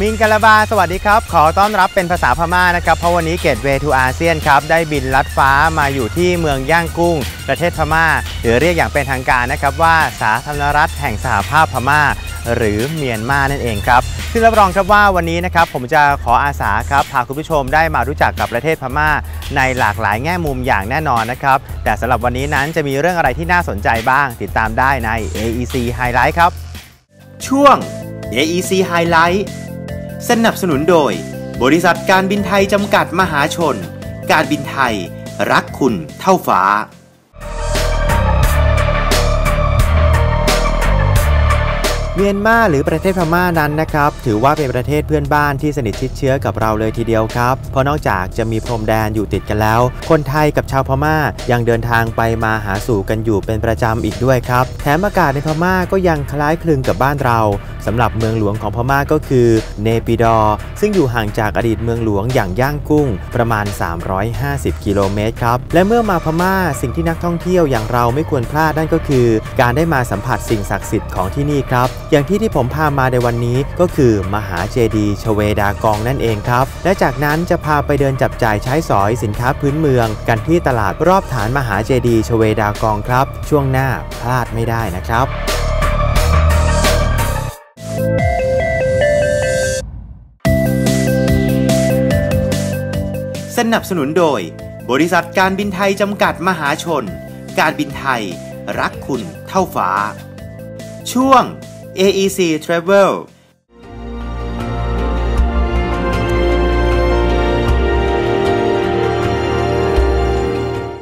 มิงกะลาบา สวัสดีครับ ขอต้อนรับเป็นภาษาพม่านะครับ เพราะวันนี้เกตเวทูอาเซียนครับ ได้บินลัดฟ้ามาอยู่ที่เมืองย่างกุ้ง ประเทศพม่า หรือเรียกอย่างเป็นทางการนะครับว่าสาธารณรัฐแห่งสหภาพพม่า หรือเมียนมานั่นเองครับ ซึ่งรับรองครับว่าวันนี้นะครับผมจะขออาสาครับพาคุณผู้ชมได้มารู้จักกับประเทศพม่า ในหลากหลายแง่มุมอย่างแน่นอนนะครับ แต่สำหรับวันนี้นั้นจะมีเรื่องอะไรที่น่าสนใจบ้าง ติดตามได้ใน AEC Highlight ครับ ช่วง AEC Highlight สนับสนุนโดย บริษัทการบินไทยจำกัดมหาชน การบินไทย รักคุณเท่าฟ้า เมียนมาหรือประเทศพม่านั้นนะครับถือว่าเป็นประเทศเพื่อนบ้านที่สนิทชิดเชื้อกับเราเลยทีเดียวครับ เพราะนอกจากจะมีพรมแดนอยู่ติดกันแล้ว คนไทยกับชาวพม่ายังเดินทางไปมาหาสู่กันอยู่เป็นประจำอีกด้วยครับ แถมอากาศในพม่าก็ยังคล้ายคลึงกับบ้านเราสำหรับเมืองหลวงของพม่าก็คือเนปิดอร์ซึ่งอยู่ห่างจากอดีตเมืองหลวงอย่างย่างกุ้ง ประมาณ 350 กิโลเมตรครับและเมื่อมาพม่าสิ่งที่นักท่องเที่ยวอย่างเราไม่ควรพลาดนั่นก็คือ การได้มาสัมผัสสิ่งศักดิ์สิทธิ์ของที่นี่ครับอย่างที่ที่ผมพามาในวันนี้ก็คือมหาเจดีย์ชเวดากองนั่นเองครับ และจากนั้นจะพาไปเดินจับจ่ายใช้สอยสินค้าพื้นเมือง กันที่ตลาดรอบฐานมหาเจดีย์ชเวดากองครับ ช่วงหน้าพลาดไม่ได้นะครับสนับสนุนโดย บริษัทการบินไทยจำกัดมหาชน การบินไทย รักคุณเท่าฟ้า ช่วง AEC Travel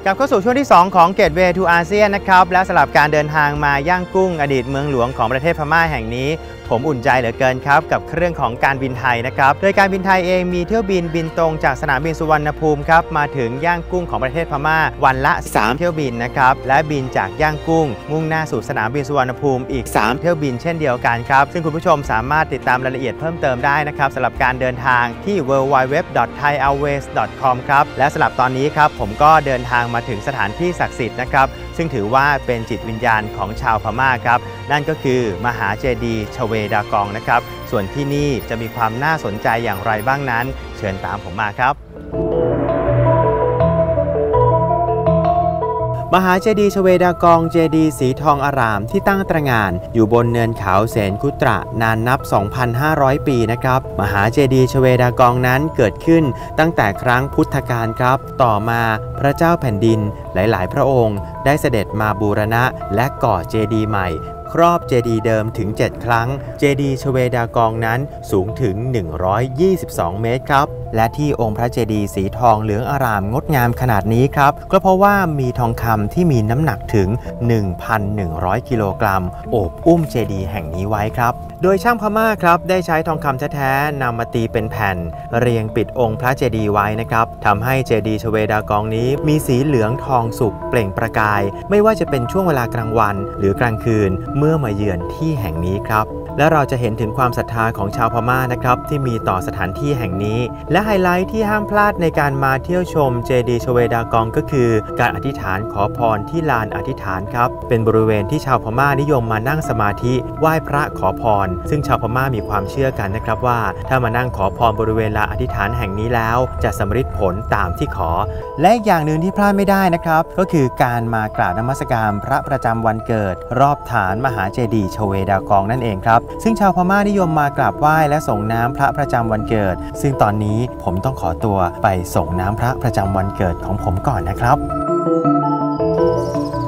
กลับเข้าสู่ช่วงที่ 2 ของเกตเวทูอาเซียนนะครับ และสำหรับการเดินทางมาย่างกุ้งอดีตเมืองหลวงของประเทศพม่าแห่งนี้ ผมอุ่นใจเหลือเกินครับ กับเครื่องของการบินไทยนะครับ โดยการบินไทยเองมีเที่ยวบินบินตรงจากสนามบินสุวรรณภูมิครับมาถึงย่างกุ้งของประเทศพม่า วันละ 3 เที่ยวบินนะครับและบินจากย่างกุ้ง มุ่งหน้าสู่สนามบินสุวรรณภูมิอีก 3 เที่ยวบินเช่นเดียวกันครับ ซึ่งคุณผู้ชมสามารถติดตามรายละเอียดเพิ่มเติมได้นะครับสำหรับการเดินทางที่ www.thaiairways.com ครับและสำหรับตอนนี้ครับผมก็เดินทางมาถึงสถานที่ศักดิ์สิทธิ์นะครับ ซึ่งถือว่าเป็นจิตวิญญาณของชาวพม่าครับ นั่นก็คือมหาเจดีย์ชเวดากองนะครับ ส่วนที่นี่จะมีความน่าสนใจอย่างไรบ้างนั้น เชิญตามผมมาครับ มหาเจดีย์ชเวดากองเจดีย์สีทองอารามที่ตั้งตระงานอยู่บนเนินเขาเสนกุตระนานนับ 2,500 ปีนะครับ มหาเจดีย์ชเวดากองนั้นเกิดขึ้นตั้งแต่ครั้งพุทธกาลครับ ต่อมาพระเจ้าแผ่นดินหลาย ๆ พระองค์ ได้เสด็จมาบูรณะและก่อเจดีย์ใหม่ครอบเจดีย์เดิมถึง 7 ครั้ง เจดีย์ชเวดากองนั้นสูงถึง 122 เมตรครับและที่องค์พระเจดีย์สีทองเหลืองอารามงดงามขนาดนี้ครับ ก็เพราะว่ามีทองคำที่มีน้ำหนักถึง 1,100 กิโลกรัมโอบอุ้มเจดีย์แห่งนี้ไว้ครับ โดยช่างพม่าครับได้ใช้ทองคำแท้ๆนำมาตีเป็นแผ่น เรียงปิดองค์พระเจดีย์ไว้นะครับทำให้เจดีย์ชเวดากองนี้ มีสีเหลืองทองสุกเปล่งประกาย ไม่ว่าจะเป็นช่วงเวลากลางวัน หรือกลางคืนเมื่อมาเยือนที่แห่งนี้ครับและเราจะเห็นถึงความศรัทธาของชาวพม่านะครับที่มีต่อสถานที่แห่งนี้และไฮไลท์ที่ห้ามพลาดในการมาเที่ยวชมเจดีย์ชเวดากองก็คือ การอธิษฐานขอพรที่ลานอธิษฐานครับ เป็นบริเวณที่ชาวพม่านิยมมานั่งสมาธิไหว้พระขอพร ซึ่งชาวพม่ามีความเชื่อกันนะครับว่า ถ้ามานั่งขอพรบริเวณลานอธิษฐานแห่งนี้แล้ว จะสำเร็จผลตามที่ขอ และอีกอย่างหนึ่งที่พลาดไม่ได้นะครับ ก็คือการมากราบนมัสการพระประจำวันเกิด รอบฐานมหาเจดีย์ชเวดากองนั่นเองครับ ซึ่งชาวพม่านิยมมากราบไหว้และส่งน้ำพระประจำวันเกิด ซึ่งตอนนี้ผมต้องขอตัวไปส่งน้ำพระประจำวันเกิดของผมก่อนนะครับ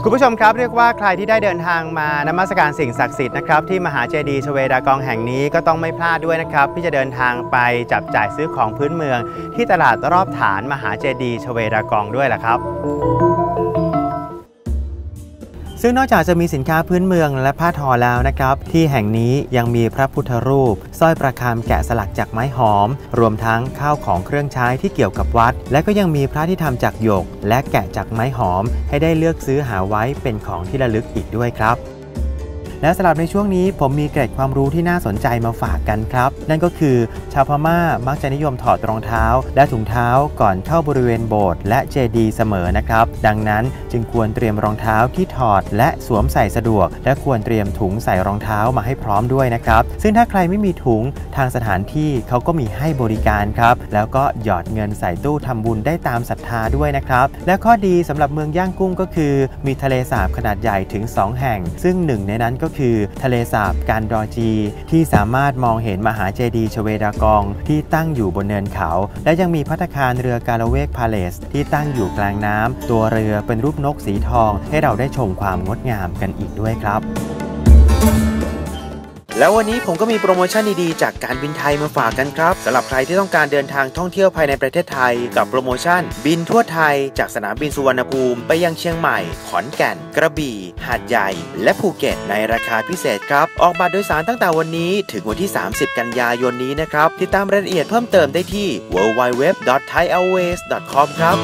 คุณผู้ชมครับเรียกว่าใครที่ได้เดินทางมานมัสการสิ่งศักดิ์สิทธิ์นะครับที่มหาเจดีย์ชเวดากองแห่งนี้ก็ต้องไม่พลาดด้วยนะครับที่จะเดินทางไปจับจ่ายซื้อของพื้นเมือง ที่ตลาดรอบฐานมหาเจดีย์ชเวดากองด้วยล่ะครับ ซึ่งนอกจากจะมีสินค้าพื้นเมืองและผ้าทอแล้วนะครับ ที่แห่งนี้ยังมีพระพุทธรูปสร้อยประคำแกะสลักจากไม้หอม รวมทั้งข้าวของเครื่องใช้ที่เกี่ยวกับวัด และก็ยังมีพระที่ทำจากหยก และแกะจากไม้หอม ให้ได้เลือกซื้อหาไว้เป็นของที่ระลึกอีกด้วยครับ และสำหรับในช่วงนี้ผมมีเกร็ดความรู้ที่น่าสนใจมาฝากกันครับ นั่นก็คือ ชาวพม่ามักจะนิยมถอดรองเท้า และถุงเท้าก่อนเข้าบริเวณโบสถ์และเจดีย์เสมอนะครับ ดังนั้นจึงควรเตรียมรองเท้าที่ถอดและสวมใส่สะดวก และควรเตรียมถุงใส่รองเท้ามาให้พร้อมด้วยนะครับ ซึ่งถ้าใครไม่มีถุงทางสถานที่เขาก็มีให้บริการครับ แล้วก็หยอดเงินใส่ตู้ทำบุญได้ตามศรัทธาด้วยนะครับ และข้อดีสำหรับเมืองย่างกุ้งก็คือ มีทะเลสาบขนาดใหญ่ถึง 2 แห่ง ซึ่งหนึ่งในนั้นก็คือ ทะเลสาบการดอจี ที่สามารถมองเห็นมหาเจดีย์ชเวดากอง ที่ตั้งอยู่บนเนินเขา และยังมีพัตคารเรือกาลเวกพาเลส ที่ตั้งอยู่กลางน้ำตัวเรือเป็นรูปนกสีทอง ให้เราได้ชมความงดงามกันอีกด้วยครับ แล้ววันนี้ผมก็มีโปรโมชั่นดีๆ จากการบินไทยมาฝากกันครับสำหรับใครที่ต้องการเดินทางท่องเที่ยวภายในประเทศไทย กับโปรโมชั่น บินทั่วไทย จากสนามบินสุวรรณภูมิไปยังเชียงใหม่ ขอนแก่น กระบี่ หาดใหญ่ และภูเก็ตในราคาพิเศษครับ ออกบัตรโดยสารตั้งแต่วันนี้ ถึงวันที่ 30 กันยายนนี้นะครับติดตามรายละเอียดเพิ่มเติมได้ที่ www.thaiairways.com ครับ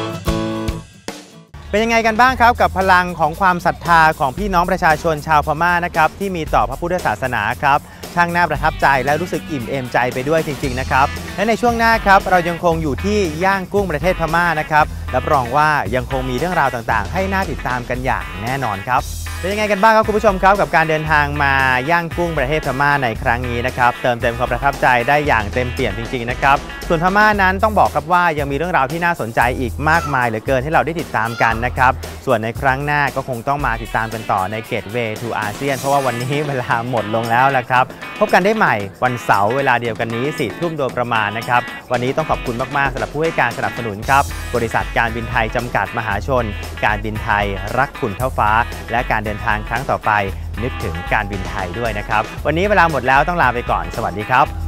เป็นยังไงกันบ้างครับกับพลังของความศรัทธาของพี่น้องประชาชนชาวพม่านะครับที่มีต่อพระพุทธศาสนาครับช่างน่าประทับใจและรู้สึกอิ่มเอมใจไปด้วยจริง ๆ นะครับและในช่วงหน้าครับเรายังคงอยู่ที่ย่างกุ้งประเทศพม่านะครับรับรองว่ายังคงมีเรื่องราวต่างๆ ให้น่าติดตามกันอย่างแน่นอนครับ เป็นยังไงกันบ้างครับคุณผู้ชมครับกับการเดินทางมาย่างกุ้งประเทศพม่าในครั้งนี้นะครับเติมเต็มความประทับใจได้อย่างเต็มเปี่ยมจริงๆนะครับส่วนพม่านั้นต้องบอกครับว่ายังมีเรื่องราวที่น่าสนใจอีกมากมายเหลือเกินให้เราได้ติดตามกันนะครับส่วนในครั้งหน้าก็คงต้องมาติดตามกันต่อในเกตเวทูอาเซียนเพราะว่าวันนี้เวลาหมดลงแล้วละครับพบกันได้ใหม่วันเสาร์เวลาเดียวกันนี้สี่ทุ่มโดยประมาณนะครับ วันนี้ต้องขอบคุณมาก ๆสำหรับผู้ให้การสนับสนุนครับ บริษัทการบินไทยจำกัดมหาชน การบินไทยรักคุณเท่าฟ้า และการเดินทางครั้งต่อไป นึกถึงการบินไทยด้วยนะครับ วันนี้เวลาหมดแล้วต้องลาไปก่อน สวัสดีครับ